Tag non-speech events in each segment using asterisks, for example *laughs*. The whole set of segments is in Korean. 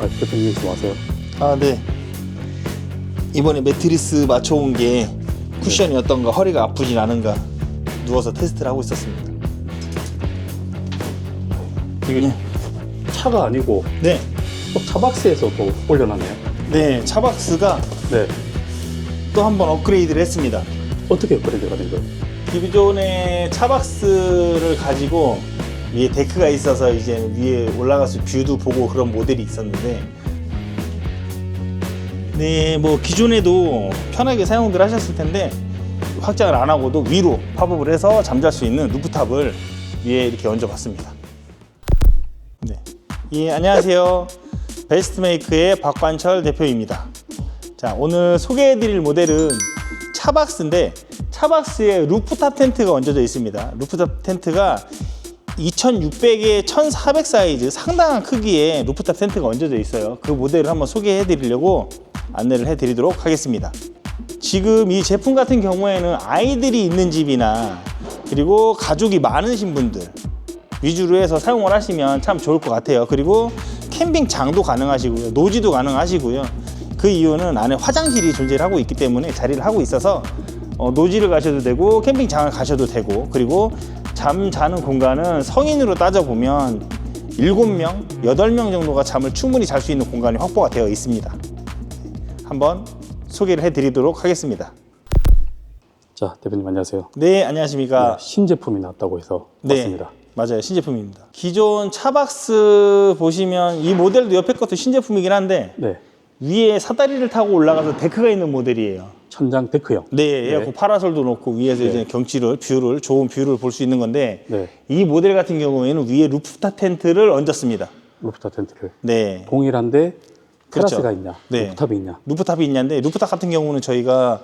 아, 대표님 좀 와세요. 아, 네. 이번에 매트리스 맞춰온 게 쿠션이 어떤가, 허리가 아프진 않은가 누워서 테스트를 하고 있었습니다. 이게 차가 아니고 네. 또 차박스에서 또 올려놨네요. 네, 차박스가 네. 또 한 번 업그레이드를 했습니다. 어떻게 업그레이드가 된 거예요? 기존의 차박스를 가지고 위에 데크가 있어서 이제 위에 올라가서 뷰도 보고 그런 모델이 있었는데 네, 뭐 기존에도 편하게 사용들 하셨을 텐데 확장을 안 하고도 위로 팝업을 해서 잠잘 수 있는 루프탑을 위에 이렇게 얹어봤습니다. 네, 예 안녕하세요. 베스트메이크의 박관철 대표입니다. 자 오늘 소개해드릴 모델은 차박스인데 차박스에 루프탑 텐트가 얹어져 있습니다. 루프탑 텐트가 2600에 1400 사이즈 상당한 크기의 루프탑 텐트가 얹어져 있어요. 그 모델을 한번 소개해 드리려고 안내를 해 드리도록 하겠습니다. 지금 이 제품 같은 경우에는 아이들이 있는 집이나 그리고 가족이 많으신 분들 위주로 해서 사용을 하시면 참 좋을 것 같아요. 그리고 캠핑장도 가능하시고요. 노지도 가능하시고요. 그 이유는 안에 화장실이 존재를 하고 있기 때문에 자리를 하고 있어서 어, 노지를 가셔도 되고 캠핑장을 가셔도 되고 그리고 잠 자는 공간은 성인으로 따져보면 7명, 8명 정도가 잠을 충분히 잘 수 있는 공간이 확보가 되어 있습니다. 한번 소개를 해드리도록 하겠습니다. 자, 대표님 안녕하세요. 네, 안녕하십니까. 신제품이 나왔다고 해서 왔습니다. 맞아요. 신제품입니다. 기존 차박스 보시면 이 모델도 옆에 것도 신제품이긴 한데 네. 위에 사다리를 타고 올라가서 데크가 있는 모델이에요. 천장 데크형. 네, 에어컨 파라솔도 놓고 위에서 네. 이제 경치를, 뷰를, 좋은 뷰를 볼 수 있는 건데 네. 이 모델 같은 경우에는 위에 루프탑 텐트를 얹었습니다. 루프탑 텐트를. 네. 동일한데 테라스가 그렇죠. 있냐? 네. 루프탑이 있냐? 루프탑이 있냐인데 루프탑 같은 경우는 저희가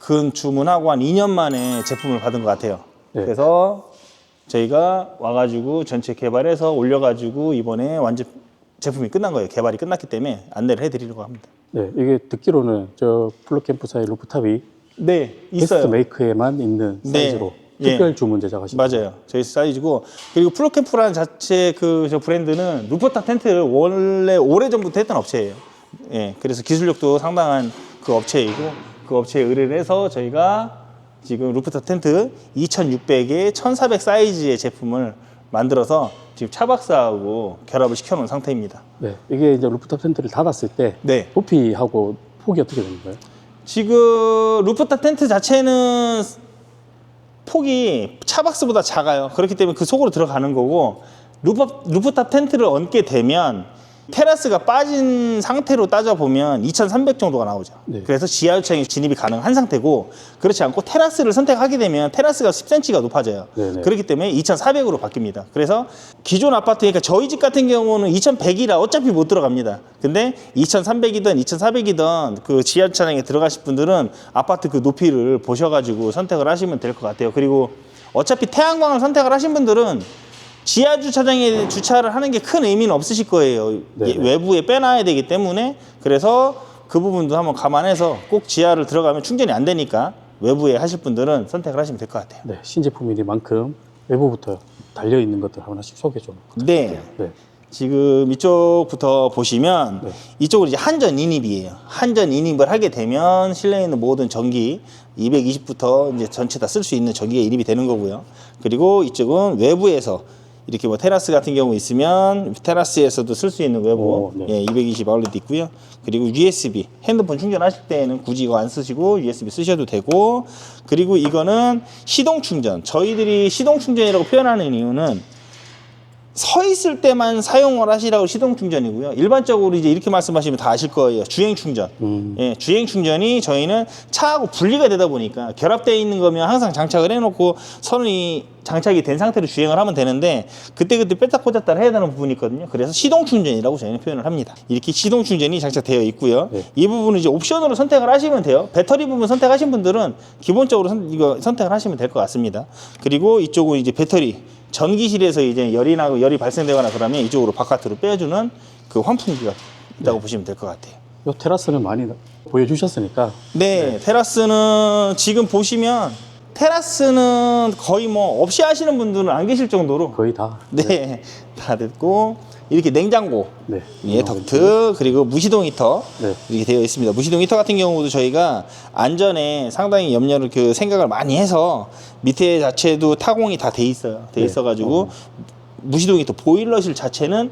근 주문하고 한 2년 만에 제품을 받은 것 같아요. 네. 그래서 저희가 와가지고 전체 개발해서 올려가지고 이번에 완전 제품이 끝난 거예요. 개발이 끝났기 때문에 안내를 해드리려고 합니다. 네. 이게 듣기로는 저 플로캠프사의 루프탑이 네, 베스트 있어요. 메이크에만 있는 네. 사이즈로 예. 특별 주문 제작하신 맞아요. 저희 사이즈고 그리고 플로캠프라는 자체 그 저 브랜드는 루프탑 텐트를 원래 오래 전부터 했던 업체예요. 예, 그래서 기술력도 상당한 그 업체이고 그 업체에 의뢰를 해서 저희가 지금 루프탑 텐트 2,600에 1,400 사이즈의 제품을 만들어서 지금 차박사하고 결합을 시켜놓은 상태입니다. 네. 이게 이제 루프탑 텐트를 닫았을 때 네. 부피하고 폭이 어떻게 되는 거예요? 지금 루프탑 텐트 자체는 폭이 차박스보다 작아요. 그렇기 때문에 그 속으로 들어가는 거고 루프, 루프탑 텐트를 얹게 되면 테라스가 빠진 상태로 따져보면 2,300 정도가 나오죠. 네. 그래서 지하 유창이 진입이 가능한 상태고 그렇지 않고 테라스를 선택하게 되면 테라스가 10cm가 높아져요. 네네. 그렇기 때문에 2,400으로 바뀝니다. 그래서 기존 아파트, 그러니까 저희 집 같은 경우는 2,100이라 어차피 못 들어갑니다. 근데 2,300이든 2,400이든 그 지하 주차장에 들어가실 분들은 아파트 그 높이를 보셔가지고 선택을 하시면 될 것 같아요. 그리고 어차피 태양광을 선택을 하신 분들은 지하 주차장에 주차를 하는 게 큰 의미는 없으실 거예요. 네네. 예, 외부에 빼놔야 되기 때문에 그래서 그 부분도 한번 감안해서 꼭 지하를 들어가면 충전이 안 되니까 외부에 하실 분들은 선택을 하시면 될 것 같아요. 네. 신제품이니만큼 외부부터 달려 있는 것들 하나씩 소개 좀. 네. 네. 지금 이쪽부터 보시면 네. 이쪽은 이제 한전 인입이에요. 한전 인입을 하게 되면 실내에 있는 모든 전기 220부터 이제 전체 다 쓸 수 있는 전기가 인입이 되는 거고요. 그리고 이쪽은 외부에서 이렇게 뭐 테라스 같은 경우 있으면 테라스에서도 쓸 수 있는 외부 오, 네. 예, 220 아울렛 있고요. 그리고 USB 핸드폰 충전하실 때는 굳이 이거 안 쓰시고 USB 쓰셔도 되고 그리고 이거는 시동 충전. 저희들이 시동 충전이라고 표현하는 이유는 서 있을 때만 사용을 하시라고 시동 충전이고요. 일반적으로 이제 이렇게 말씀하시면 다 아실 거예요. 주행 충전. 음. 예, 주행 충전이 저희는 차하고 분리가 되다 보니까 결합되어 있는 거면 항상 장착을 해놓고 선이 장착이 된 상태로 주행을 하면 되는데 그때그때 뺐다 꽂았다 해야 되는 부분이 있거든요. 그래서 시동 충전이라고 저희는 표현을 합니다. 이렇게 시동 충전이 장착되어 있고요. 네. 이 부분은 이제 옵션으로 선택을 하시면 돼요. 배터리 부분 선택하신 분들은 기본적으로 선, 이거 선택을 하시면 될 것 같습니다. 그리고 이쪽은 이제 배터리 전기실에서 이제 열이 나고 열이 발생되거나 그러면 이쪽으로 바깥으로 빼주는 그 환풍기가 있다고 보시면 될 것 같아요. 요 테라스는 많이 보여주셨으니까. 네, 테라스는 지금 보시면 테라스는 거의 뭐 없이 하시는 분들은 안 계실 정도로 거의 다. 네, 다다 됐고 이렇게 냉장고 네. 예, 덕트 그리고 무시동 히터 네. 이렇게 되어 있습니다. 무시동 히터 같은 경우도 저희가 안전에 상당히 염려를 그 생각을 많이 해서 밑에 자체도 타공이 다 돼 있어요. 돼 네. 있어가지고 무시동 히터 보일러실 자체는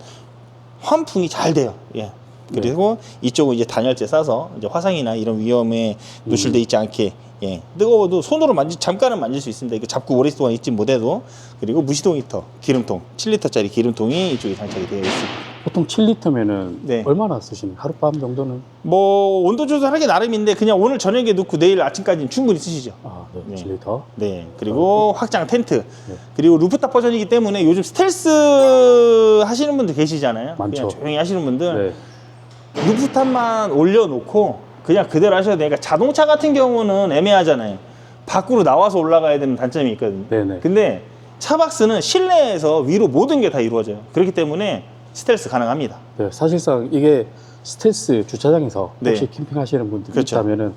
환풍이 잘 돼요. 예. 그리고 이쪽은 이제 단열재 싸서 이제 화상이나 이런 위험에 노출돼 있지 않게 예. 뜨거워도 손으로 만지 잠깐은 만질 수 있습니다. 이거 잡고 오랫동안 있지 못해도 그리고 무시동 히터 기름통 7리터짜리 기름통이 이쪽에 장착이 되어 있습니다. 보통 7리터면은 네. 얼마나 쓰시는 하룻밤 정도는? 뭐 온도 조절하기 나름인데 그냥 오늘 저녁에 넣고 내일 아침까지는 충분히 쓰시죠. 아, 네. 네. 7리터. 네. 그리고 확장 텐트. 네. 그리고 루프탑 버전이기 때문에 요즘 스텔스 하시는 분들 계시잖아요. 많죠. 그냥 조용히 하시는 분들 네. 루프탑만 올려놓고 그냥 그대로 하셔도 되니까 자동차 같은 경우는 애매하잖아요. 밖으로 나와서 올라가야 되는 단점이 있거든요. 네네. 근데 차박스는 실내에서 위로 모든 게 다 이루어져요. 그렇기 때문에 스텔스 가능합니다. 네. 사실상 이게 스텔스 주차장에서 네. 혹시 캠핑하시는 분들 이 그렇죠. 있다면은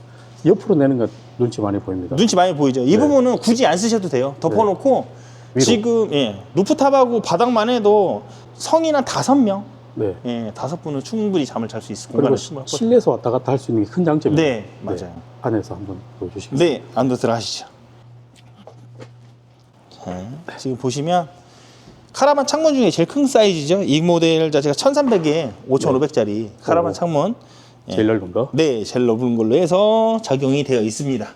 옆으로 내는 것 눈치 많이 보입니다. 눈치 많이 보이죠. 이 네. 부분은 굳이 안 쓰셔도 돼요. 덮어놓고 위로. 지금 예, 루프탑하고 바닥만 해도 성인 한 다섯 명, 네. 예, 다섯 분은 충분히 잠을 잘 수 있을 그리고 공간을 시- 충분히 실내에서 왔다 갔다 할 수 있는 게 큰 장점이에요. 네, 맞아요. 안에서 한번 보여주시겠어요? 네, 안도 들어가시죠. 자, 지금 보시면 카라반 창문 중에 제일 큰 사이즈죠. 이 모델 자체가 1300에 5500짜리 카라반 오. 창문. 예. 제일 넓은 거. 네, 제일 넓은 걸로 해서 작용이 되어 있습니다.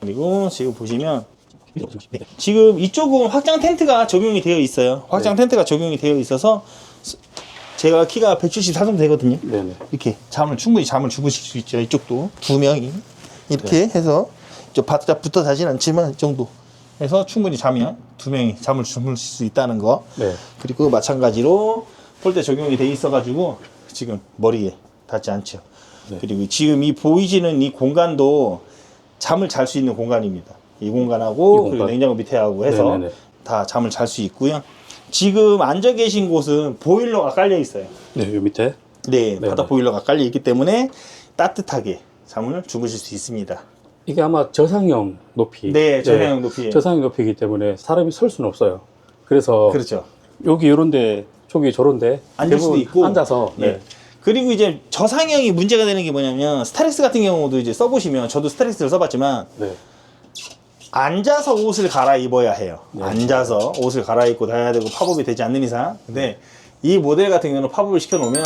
그리고 지금 보시면 지금 이쪽은 확장 텐트가 적용이 되어 있어요. 확장 네. 텐트가 적용이 되어 있어서 스- 제가 키가 174 정도 되거든요. 네네. 이렇게 잠을 충분히 잠을 주무실 수 있죠. 이쪽도 두 명이 이렇게 네. 해서 저 바짝 붙어 자진 않지만 이 정도 해서 충분히 자면 두 명이 잠을 주무실 수 있다는 거. 네. 그리고 마찬가지로 폴대 적용이 돼 있어가지고 지금 머리에 닿지 않죠. 네. 그리고 지금 이 보이지는 이 공간도 잠을 잘 수 있는 공간입니다. 이 공간하고 이 공간. 그리고 냉장고 밑에 하고 해서 네네네. 다 잠을 잘 수 있고요. 지금 앉아 계신 곳은 보일러가 깔려 있어요. 네, 요 밑에. 네, 네네. 바닥 보일러가 깔려 있기 때문에 따뜻하게 잠을 주무실 수 있습니다. 이게 아마 저상형 높이. 네, 저상형 높이에요. 저상형 높이이기 때문에 사람이 설 수는 없어요. 그래서 그렇죠. 여기 이런데 저기 저런데 앉을 수도 있고 앉아서 네. 네. 그리고 이제 저상형이 문제가 되는 게 뭐냐면 스타렉스 같은 경우도 이제 써보시면 저도 스타렉스를 써봤지만 네. 앉아서 옷을 갈아입어야 해요. 네. 앉아서 옷을 갈아입고 다녀야 되고 팝업이 되지 않는 이상. 근데 이 모델 같은 경우는 팝업을 시켜놓으면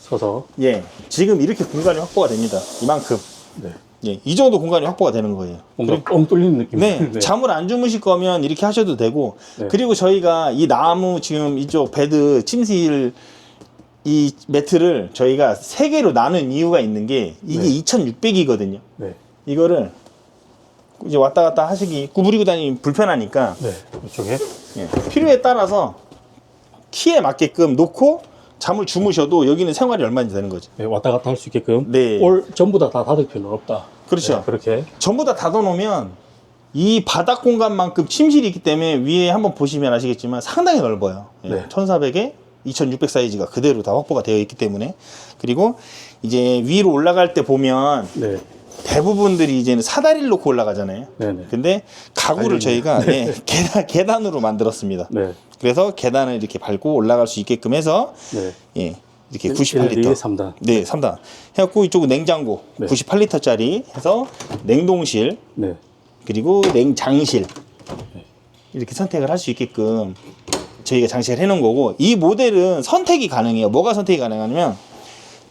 서서 예 지금 이렇게 공간이 확보가 됩니다. 이만큼 네. 예, 이 정도 공간이 확보가 되는 거예요. 뭔가 뻥 뚫리는 느낌. *laughs* 네, 잠을 안 주무실 거면 이렇게 하셔도 되고 네. 그리고 저희가 이 나무 지금 이쪽 베드 침실 이 매트를 저희가 세 개로 나눈 이유가 있는 게 이게 네. 2,600이거든요. 네. 이거를 이제 왔다 갔다 하시기 구부리고 다니기 불편하니까 네. 이쪽에 예, 필요에 따라서 키에 맞게끔 놓고 잠을 주무셔도 여기는 생활이 얼마인지 되는 거죠. 네, 왔다 갔다 할 수 있게끔 네. 올 전부 다, 다 닫을 필요는 없다. 그렇죠. 네, 그렇게. 전부 다 닫아놓으면 이 바닥 공간만큼 침실이 있기 때문에 위에 한번 보시면 아시겠지만 상당히 넓어요. 예, 네. 1400에 2600 사이즈가 그대로 다 확보가 되어 있기 때문에 그리고 이제 위로 올라갈 때 보면 네. 대부분들이 이제는 사다리를 놓고 올라가잖아요. 네네. 근데 가구를. 저희가 예, 계단, 계단으로 만들었습니다. 네. 그래서 계단을 이렇게 밟고 올라갈 수 있게끔 해서 네. 예, 이렇게 98리터. 98리터 3단. 네, 3단 해갖고 이쪽은 냉장고 네. 98리터짜리 해서 냉동실 네. 그리고 냉장실 이렇게 선택을 할 수 있게끔 저희가 장식을 해놓은 거고 이 모델은 선택이 가능해요. 뭐가 선택이 가능하냐면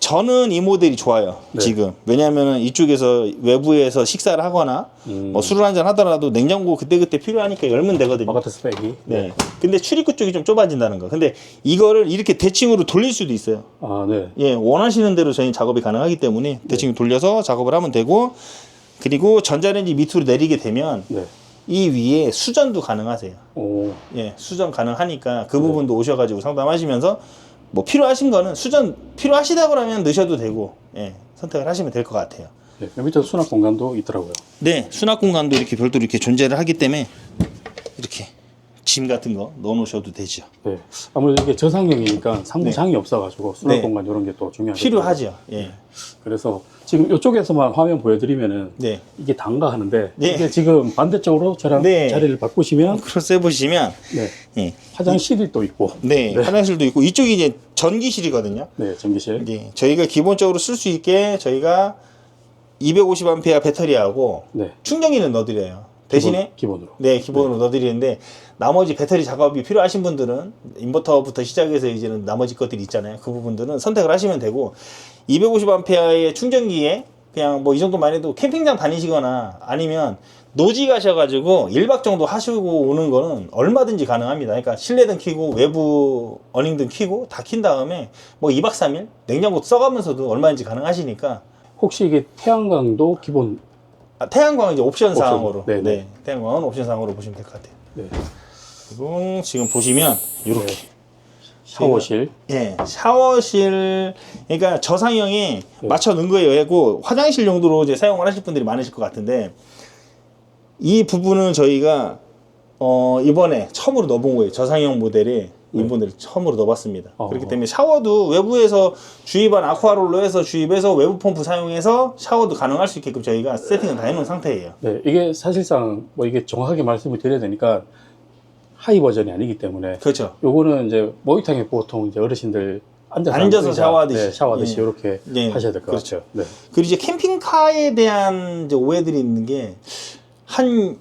저는 이 모델이 좋아요. 네. 지금 왜냐하면 이쪽에서 외부에서 식사를 하거나 음. 뭐 술을 한잔 하더라도 냉장고 그때 그때 필요하니까 열면 되거든요. 바깥에서 빼기. 네. 근데 출입구 쪽이 좀 좁아진다는 거. 근데 이거를 이렇게 대칭으로 돌릴 수도 있어요. 아, 네. 예, 원하시는 대로 저희 작업이 가능하기 때문에 대칭 돌려서 작업을 하면 되고 그리고 전자레인지 밑으로 내리게 되면 네. 이 위에 수전도 가능하세요. 오. 예, 수전 가능하니까 그 부분도 오셔가지고 상담하시면서 뭐 필요하신 거는 수전 필요하시다 그러면 넣으셔도 되고 예, 선택을 하시면 될 것 같아요. 네. 밑에 수납 공간도 있더라고요. 네, 수납 공간도 이렇게 별도로 이렇게 존재를 하기 때문에 짐 같은 거 넣어 놓으셔도 되죠. 네. 아무래도 이게 저상형이니까 상부 네. 장이 없어가지고 수납 네. 공간 이런 게 또 중요하죠. 필요하죠. 예. 그래서 지금 이쪽에서만 화면 보여드리면은 네. 이게 단가 하는데 네. 이게 지금 반대쪽으로 저랑 네. 자리를 바꾸시면 크로스 해보시면 네. 예. 화장실이 또 있고 네, 화장실도 있고 이쪽이 이제 전기실이거든요. 네 전기실 예, 저희가 기본적으로 쓸 수 있게 저희가 250A 배터리하고 네 충전기는 넣어드려요. 대신에 기본, 으로 네 기본으로 넣어드리는데 나머지 배터리 작업이 필요하신 분들은 인버터부터 시작해서 이제는 나머지 것들이 있잖아요. 그 부분들은 선택을 하시면 되고 250A의 충전기에 그냥 뭐 이 정도만 해도 캠핑장 다니시거나 아니면 노지 가셔가지고 1박 정도 하시고 오는 거는 얼마든지 가능합니다. 그러니까 실내등 켜고 외부 어닝등 켜고 다 킨 다음에 뭐 2박 3일 냉장고 써가면서도 얼마든지 가능하시니까 혹시 이게 태양광도 기본 아, 태양광은 이제 옵션. 사항으로 네, 네, 네. 태양광은 옵션 사항으로 보시면 될 것 같아요. 네. 그리고 지금 보시면 이렇게 네. 샤워실 예 샤워실 그러니까 저상형에 네. 맞춰 넣은 거예요. 하고 화장실 용도로 이제 사용을 하실 분들이 많으실 것 같은데 이 부분은 저희가 어 이번에 처음으로 넣어본 거예요. 저상형 모델에 이분들 처음으로 넣어봤습니다. 어. 그렇기 때문에 샤워도 외부에서 주입한 아쿠아롤로 해서 주입해서 외부 펌프 사용해서 샤워도 가능할 수 있게끔 저희가 세팅을 다 해놓은 상태예요. 네 이게 사실상 뭐 이게 정확하게 말씀을 드려야 되니까 하이 버전이 아니기 때문에 그렇죠. 요거는 이제 목욕탕에 보통 이제 어르신들 앉아서 앉아서 의자, 샤워하듯이. 네, 샤워하듯이 예. 이렇게 예. 하셔야 될것 그렇죠. 같아요. 네. 그리고 이제 캠핑카에 대한 이제 오해들이 있는 게 한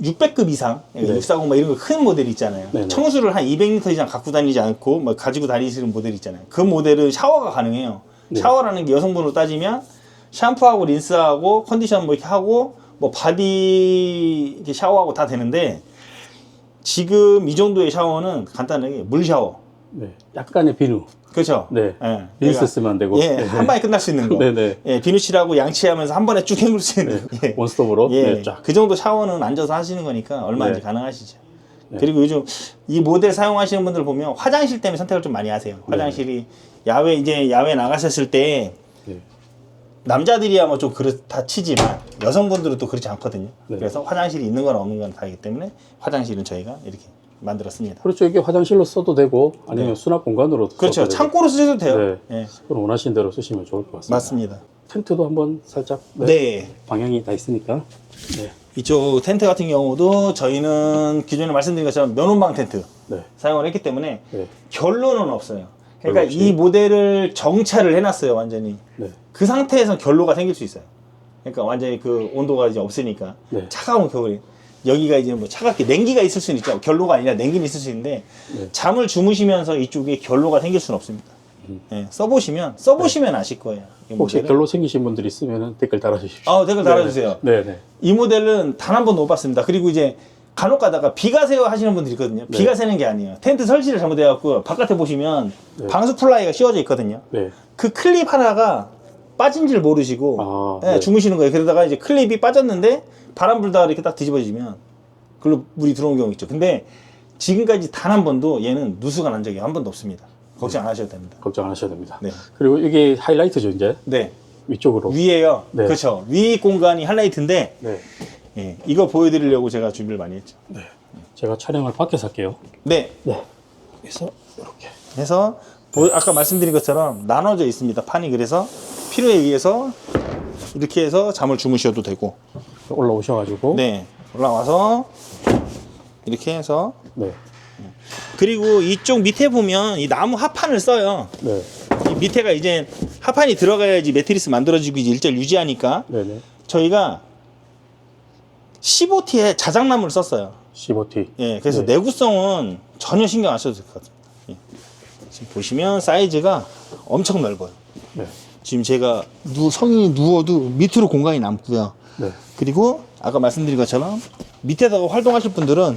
600급 이상, 네. 640 막 이런 거 큰 모델 있잖아요. 네네. 청수를 한 200리터 이상 갖고 다니지 않고 막 가지고 다니시는 모델 있잖아요. 그 모델은 샤워가 가능해요. 네. 샤워라는 게 여성분으로 따지면 샴푸하고 린스하고 컨디션 뭐 이렇게 하고 뭐 바디 이렇게 샤워하고 다 되는데 지금 이 정도의 샤워는 간단하게 물 샤워. 네. 약간의 비누. 그렇죠? 네. 예. 린스 그러니까 쓰면 안 되고. 예, 네. 한 방에 끝날 수 있는 거. 네네. 예, 비누칠하고 양치하면서 한 번에 쭉 헹굴 수 있는. 예. 원스톱으로 예, 네, 쫙. 그 정도 샤워는 앉아서 하시는 거니까 얼마든지 네. 가능하시죠. 네. 그리고 요즘 이 모델 사용하시는 분들 보면 화장실 때문에 선택을 좀 많이 하세요. 화장실이 야외 이제 야외 나가셨을 때 네. 남자들이야 뭐 좀 그렇다 치지만 여성분들은 또 그렇지 않거든요. 네. 그래서 화장실이 있는 건 없는 건 다르기 때문에 화장실은 저희가 이렇게 만들었습니다. 그렇죠. 이게 화장실로 써도 되고 아니면 수납 공간으로 네. 그렇죠. 써도. 창고로 쓰셔도 돼요. 네. 예, 그럼 원하시는 대로 쓰시면 좋을 것 같습니다. 맞습니다. 텐트도 한번 살짝 네. 네. 방향이 다 있으니까. 네. 이쪽 텐트 같은 경우도 저희는 기존에 말씀드린 것처럼 면원방 텐트 네. 사용을 했기 때문에 네. 결로는 없어요. 그러니까. 이 모델을 정차를 해놨어요, 완전히. 네. 그 상태에서 결로가 생길 수 있어요. 그러니까 완전히 그 온도가 이제 없으니까 네. 차가운 겨울에 여기가 이제 뭐 차갑게 냉기가 있을 수는 있죠. 결로가 아니라 냉기는 있을 수 있는데 네. 잠을 주무시면서 이쪽에 결로가 생길 수는 없습니다. 예, 써보시면 써보시면 아실 거예요. 이 음. 혹시 모델은. 결로 생기신 분들 있으면 댓글 달아주십시오. 아, 댓글 달아주세요. 네, 네. 이 모델은 단 한 번도 못 봤습니다. 그리고 이제 간혹 가다가 비가 새요 하시는 분들이 있거든요. 네. 비가 새는 게 아니에요. 텐트 설치를 잘못해갖고 바깥에 보시면 네. 방수 플라이가 씌워져 있거든요. 네. 그 클립 하나가 빠진 줄 모르시고 아, 예, 네. 주무시는 거예요. 그러다가 이제 클립이 빠졌는데 바람 불다가 이렇게 딱 뒤집어지면 그걸로 물이 들어온 경우 있죠. 근데 지금까지 단 한 번도 얘는 누수가 난 적이 한 번도 없습니다. 걱정 안 하셔도 됩니다. 걱정 안 하셔도 됩니다. 네. 그리고 이게 하이라이트죠, 이제. 네. 위쪽으로. 위에요. 네. 그렇죠. 위 공간이 하이라이트인데 네. 예, 이거 보여드리려고 제가 준비를 많이 했죠. 제가 촬영을 밖에서 할게요. 네. 네. 그래서 이렇게. 해서 보- 아까 말씀드린 것처럼 나눠져 있습니다. 판이 그래서 필요에 의해서 이렇게 해서 잠을 주무셔도 되고 올라오셔가지고. 네 올라와서 이렇게 해서 네. 그리고 이쪽 밑에 보면 이 나무 합판을 써요. 네. 이 밑에가 이제 합판이 들어가야지 매트리스 만들어지고 이제 일자를 유지하니까 네네. 저희가 15T의 자작나무를 썼어요. 15T. 예, 그래서 네. 내구성은 전혀 신경 안 써도 될 것 같습니다. 예. 지금 보시면 사이즈가 엄청 넓어요. 네. 지금 제가 누, 성인이 누워도 밑으로 공간이 남고요. 네. 그리고 아까 말씀드린 것처럼 밑에다가 활동하실 분들은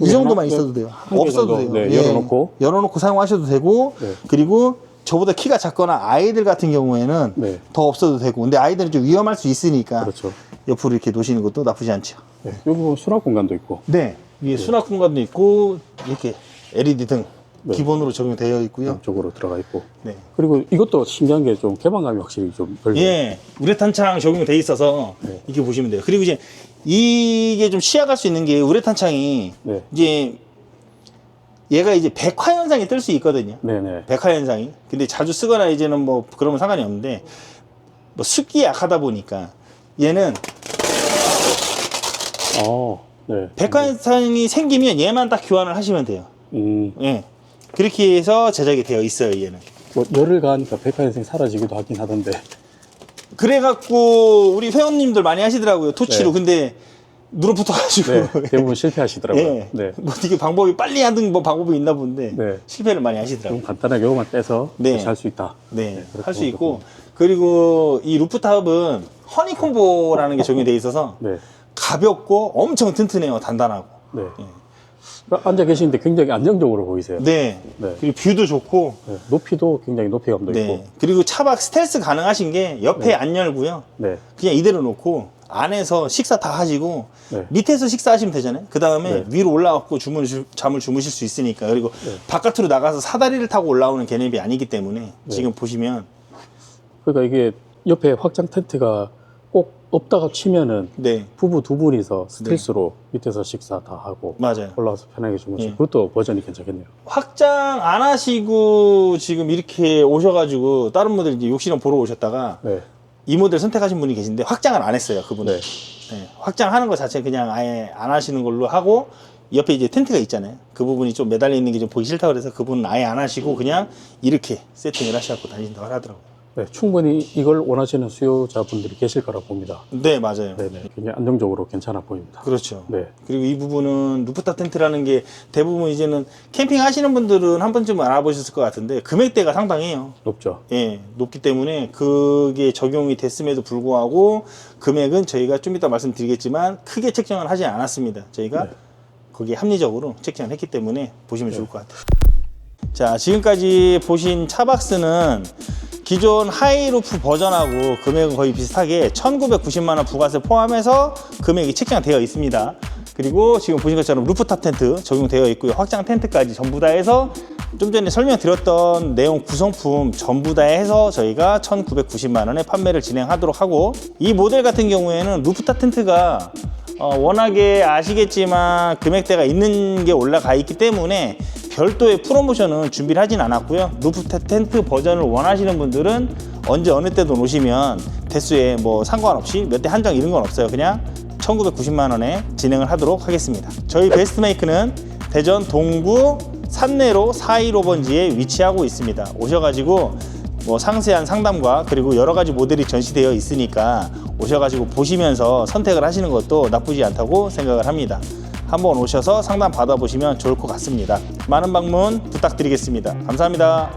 이 네, 정도만 하나, 있어도 돼요. 없어도 돼요. 네, 열어놓고. 열어놓고 사용하셔도 되고 네. 그리고 저보다 키가 작거나 아이들 같은 경우에는 네. 더 없어도 되고 근데 아이들은 좀 위험할 수 있으니까 그렇죠. 옆으로 이렇게 놓으시는 것도 나쁘지 않죠. 네. 여기 보면 수납 공간도 있고. 네. 위에 수납 공간도 있고 이렇게 LED 등 네. 기본으로 적용되어 있고요. 양쪽으로 들어가 있고. 네. 그리고 이것도 신기한 게 좀 개방감이 확실히 좀 별로. 예, 우레탄창 적용돼 있어서 네. 이렇게 보시면 돼요. 그리고 이제 이게 좀 취약할 수 있는 게 우레탄 창이 네. 이제 얘가 이제 백화 현상이 뜰 수 있거든요. 네네. 백화 현상이. 근데 자주 쓰거나 이제는 뭐 그러면 상관이 없는데 뭐 습기 약하다 보니까 얘는 어, 네. 백화 현상이 생기면 얘만 딱 교환을 하시면 돼요. 음, 예. 그렇게 해서 제작이 되어 있어요, 얘는. 뭐 열을 가하니까 백화현상이 사라지기도 하긴 하던데. 그래갖고 우리 회원님들 많이 하시더라고요, 토치로. 네. 근데 누르붙어가지고. 네, 대부분 실패하시더라고요. 예. 네. 뭐 이게 방법이 빨리 하든 뭐 방법이 있나 본데 네. 실패를 많이 하시더라고요. 좀 간단하게 요것만 떼서 네. 다시 할 수 있다. 네, 그렇게 할수 있고 그리고 이 루프탑은 허니콤보라는 게 적용돼 있어서 네. 가볍고 엄청 튼튼해요, 단단하고. 네. 예. 앉아 계시는데 굉장히 안정적으로 보이세요. 네. 네. 그리고 뷰도 좋고. 네, 높이도 굉장히 높이감도 네. 있고. 그리고 차박 스텔스 가능하신 게 옆에 안 열고요. 네. 그냥 이대로 놓고 안에서 식사 다 하시고 네. 밑에서 식사하시면 되잖아요. 그 다음에 네. 위로 올라가고 주물 잠을 주무실 수 있으니까 그리고 바깥으로 나가서 사다리를 타고 올라오는 개념이 아니기 때문에 네. 지금 보시면 그러니까 이게 옆에 확장 텐트가 꼭 없다가 치면은 네 부부 두 분이서 스텔스로 밑에서 식사 다 하고 맞아요. 올라와서 편하게 주무시고 예. 그것도 버전이 괜찮겠네요. 확장 안 하시고 지금 이렇게 오셔가지고 다른 모델 이제 욕실형 보러 오셨다가 네. 이 모델 선택하신 분이 계신데 확장을 안 했어요 그분은. 네. 네, 확장하는 것 자체 그냥 아예 안 하시는 걸로 하고 옆에 이제 텐트가 있잖아요. 그 부분이 좀 매달려 있는 게 좀 보기 싫다 그래서 그분은 아예 안 하시고 그냥 이렇게 세팅을 하셔갖고 다니신다고 하더라고요. 네, 충분히 이걸 원하시는 수요자분들이 계실 거라고 봅니다. 네 맞아요. 네네. 굉장히 안정적으로 괜찮아 보입니다. 그렇죠. 네. 그리고 이 부분은 루프탑 텐트라는 게 대부분 이제는 캠핑 하시는 분들은 한 번쯤 알아보셨을 것 같은데 금액대가 상당해요. 높죠. 예, 높기 때문에 그게 적용이 됐음에도 불구하고 금액은 저희가 좀 이따 말씀드리겠지만 크게 책정을 하지 않았습니다. 저희가 네. 거기에 합리적으로 책정을 했기 때문에 보시면 좋을 것 같아요. 자, 지금까지 보신 차박스는 기존 하이루프 버전하고 금액은 거의 비슷하게 1990만 원 부가세 포함해서 금액이 책정되어 있습니다. 그리고 지금 보신 것처럼 루프탑 텐트 적용되어 있고요. 확장 텐트까지 전부 다 해서 좀 전에 설명드렸던 내용 구성품 전부 다 해서 저희가 1990만 원에 판매를 진행하도록 하고 이 모델 같은 경우에는 루프탑 텐트가 어, 워낙에 아시겠지만 금액대가 있는 게 올라가 있기 때문에 별도의 프로모션은 준비를 하진 않았고요. 루프탑 텐트 버전을 원하시는 분들은 언제 어느 때도 오시면 대수에 뭐 상관없이 몇 대 한정 이런 건 없어요. 그냥 1990만 원에 진행을 하도록 하겠습니다. 저희 베스트 메이크는 대전 동구 산내로 415번지에 위치하고 있습니다. 오셔가지고 뭐 상세한 상담과 그리고 여러 가지 모델이 전시되어 있으니까 오셔가지고 보시면서 선택을 하시는 것도 나쁘지 않다고 생각을 합니다. 한번 오셔서 상담 받아보시면 좋을 것 같습니다. 많은 방문 부탁드리겠습니다. 감사합니다.